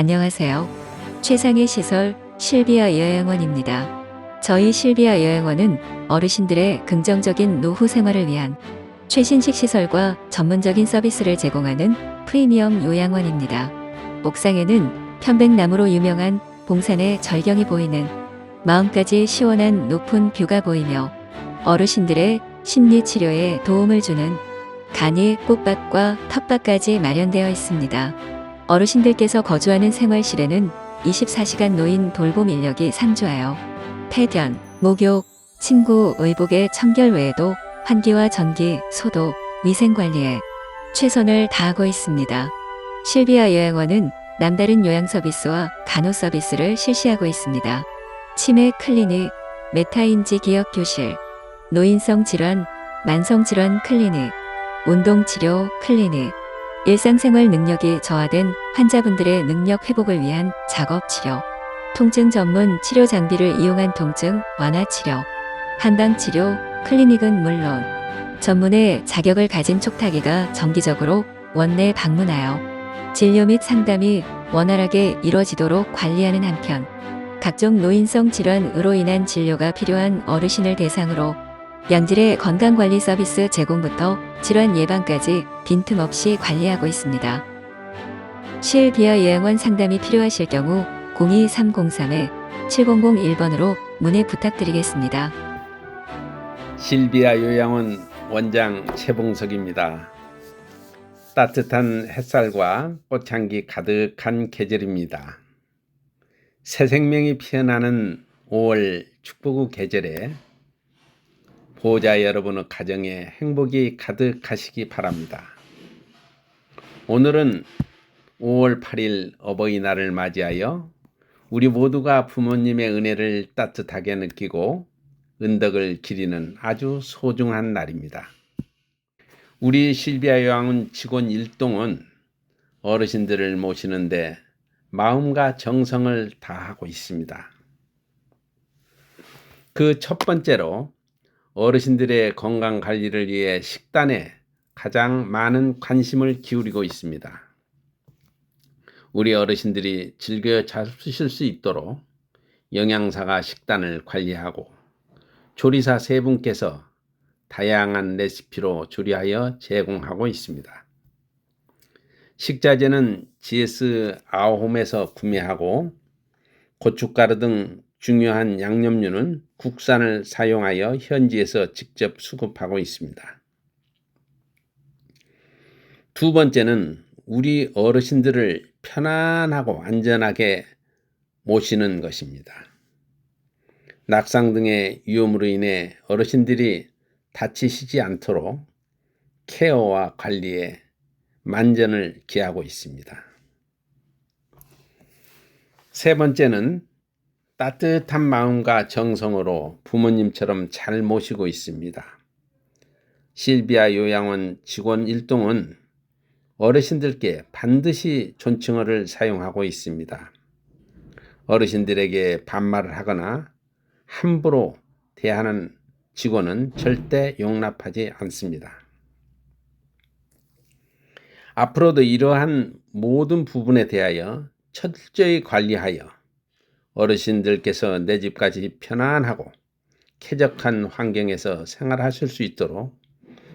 안녕하세요. 최상의 시설 실비아 요양원입니다. 저희 실비아 요양원은 어르신들의 긍정적인 노후 생활을 위한 최신식 시설과 전문적인 서비스를 제공하는 프리미엄 요양원입니다. 옥상에는 편백나무로 유명한 봉산의 절경이 보이는 마음까지 시원한 높은 뷰가 보이며 어르신들의 심리 치료에 도움을 주는 간이 꽃밭과 텃밭까지 마련되어 있습니다. 어르신들께서 거주하는 생활실에는 24시간 노인 돌봄 인력이 상주하여 폐견, 목욕, 친구 의복의 청결 외에도 환기와 전기, 소독, 위생 관리에 최선을 다하고 있습니다. 실비아 요양원은 남다른 요양 서비스와 간호 서비스를 실시하고 있습니다. 치매 클리닉, 메타인지 기억 교실, 노인성 질환, 만성 질환 클리닉, 운동 치료 클리닉, 일상생활 능력이 저하된 환자분들의 능력 회복을 위한 작업 치료, 통증 전문 치료 장비를 이용한 통증 완화 치료, 한방 치료 클리닉은 물론 전문의 자격을 가진 촉탁이가 정기적으로 원내 방문하여 진료 및 상담이 원활하게 이루어지도록 관리하는 한편 각종 노인성 질환으로 인한 진료가 필요한 어르신을 대상으로 양질의 건강관리 서비스 제공부터 질환 예방까지 빈틈없이 관리하고 있습니다. 실비아 요양원 상담이 필요하실 경우 02303-7001번으로 문의 부탁드리겠습니다. 실비아 요양원 원장 최봉석입니다. 따뜻한 햇살과 꽃향기 가득한 계절입니다. 새 생명이 피어나는 5월 축복의 계절에 보호자 여러분의 가정에 행복이 가득하시기 바랍니다. 오늘은 5월 8일 어버이날을 맞이하여 우리 모두가 부모님의 은혜를 따뜻하게 느끼고 은덕을 기리는 아주 소중한 날입니다. 우리 실비아 요양원 직원 일동은 어르신들을 모시는데 마음과 정성을 다하고 있습니다. 그 첫 번째로 어르신들의 건강 관리를 위해 식단에 가장 많은 관심을 기울이고 있습니다. 우리 어르신들이 즐겨 잡수실 수 있도록 영양사가 식단을 관리하고 조리사 세 분께서 다양한 레시피로 조리하여 제공하고 있습니다. 식자재는 GS 아홈에서 구매하고 고춧가루 등 중요한 양념류는 국산을 사용하여 현지에서 직접 수급하고 있습니다. 두 번째는 우리 어르신들을 편안하고 안전하게 모시는 것입니다. 낙상 등의 위험으로 인해 어르신들이 다치시지 않도록 케어와 관리에 만전을 기하고 있습니다. 세 번째는 따뜻한 마음과 정성으로 부모님처럼 잘 모시고 있습니다. 실비아 요양원 직원 일동은 어르신들께 반드시 존칭어를 사용하고 있습니다. 어르신들에게 반말을 하거나 함부로 대하는 직원은 절대 용납하지 않습니다. 앞으로도 이러한 모든 부분에 대하여 철저히 관리하여 어르신들께서 내 집까지 편안하고 쾌적한 환경에서 생활하실 수 있도록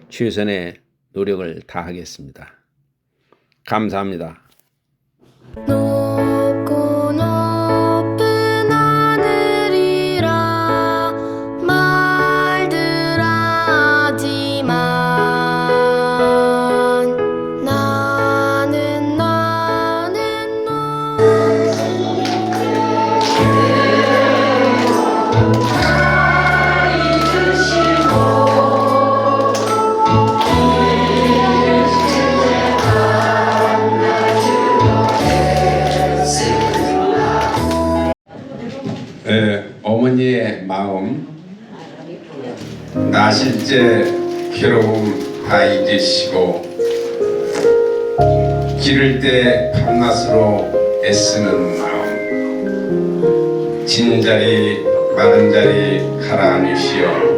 최선의 노력을 다하겠습니다. 감사합니다. 에, 어머니의 마음. 나실제 괴로움 다 잊으시고 기를 때 밤낮으로 애쓰는 마음. 진 자리 마른 자리 가라앉으시어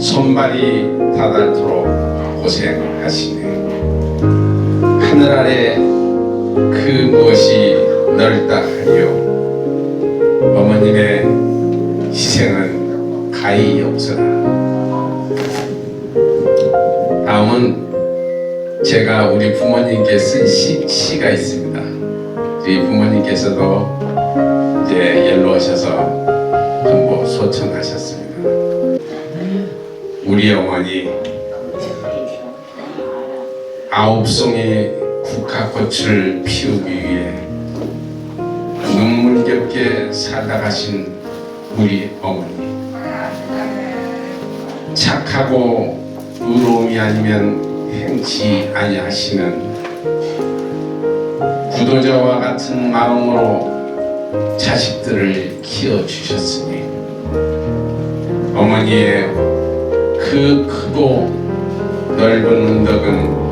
손발이 다닳도록 고생하시네. 하늘 아래 그 무엇이 넓다 하리요 어머님의 희생은 가히 없어라 다음은 제가 우리 부모님께 쓴 시, 시가 있습니다. 저희 부모님께서도 이제 연로하셔서 전부 소천하셨습니다. 우리 어머니 아홉 송이 국화꽃을 피우기 위해 눈물겹게 살다 가신 우리 어머니 착하고 의로움이 아니면 행치 아니하시는 구도자와 같은 마음으로 자식들을 키워주셨으니 어머니의 그 크고 넓은 은덕은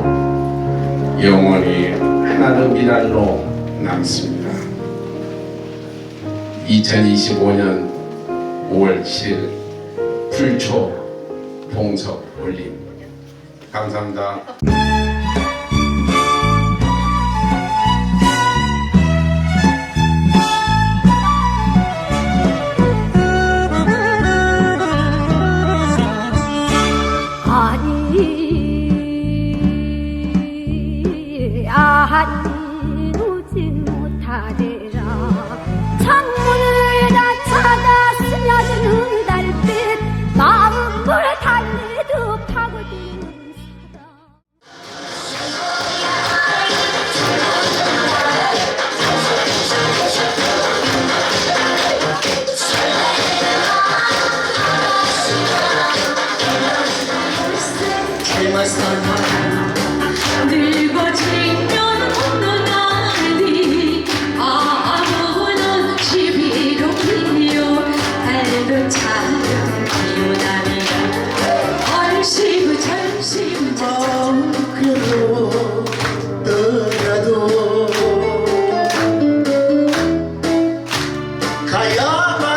영원히 하나의 미랄로 남습니다. 2025년 5월 7일 불초 봉석 올림 감사합니다. 가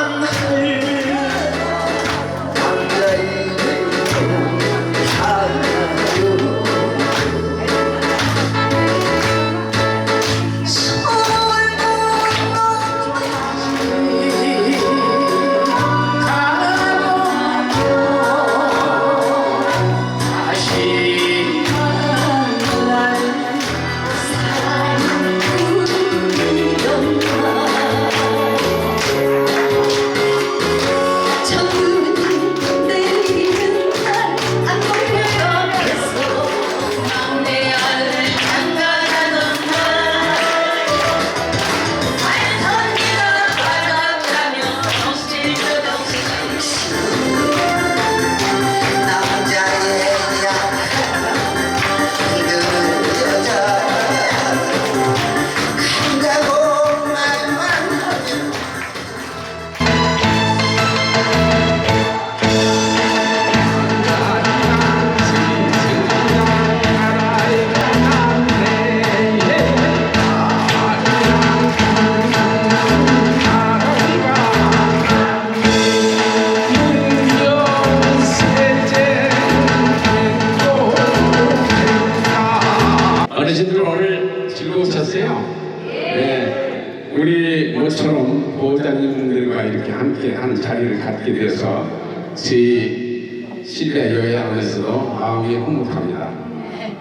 함께 하는 자리를 갖게 돼서 저희 실내 요양원에서도 마음이 흐뭇합니다.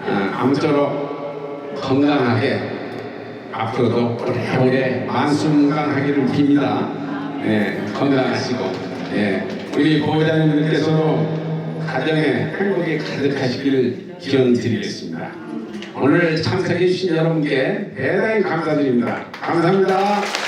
아, 아무쪼록 건강하게 앞으로도 오래오래 만수무강하기를 빕니다. 네, 건강하시고 네, 우리 보호자님들께서도 가정에 행복이 가득하시기를 기원 드리겠습니다. 오늘 참석해 주신 여러분께 대단히 감사드립니다. 감사합니다.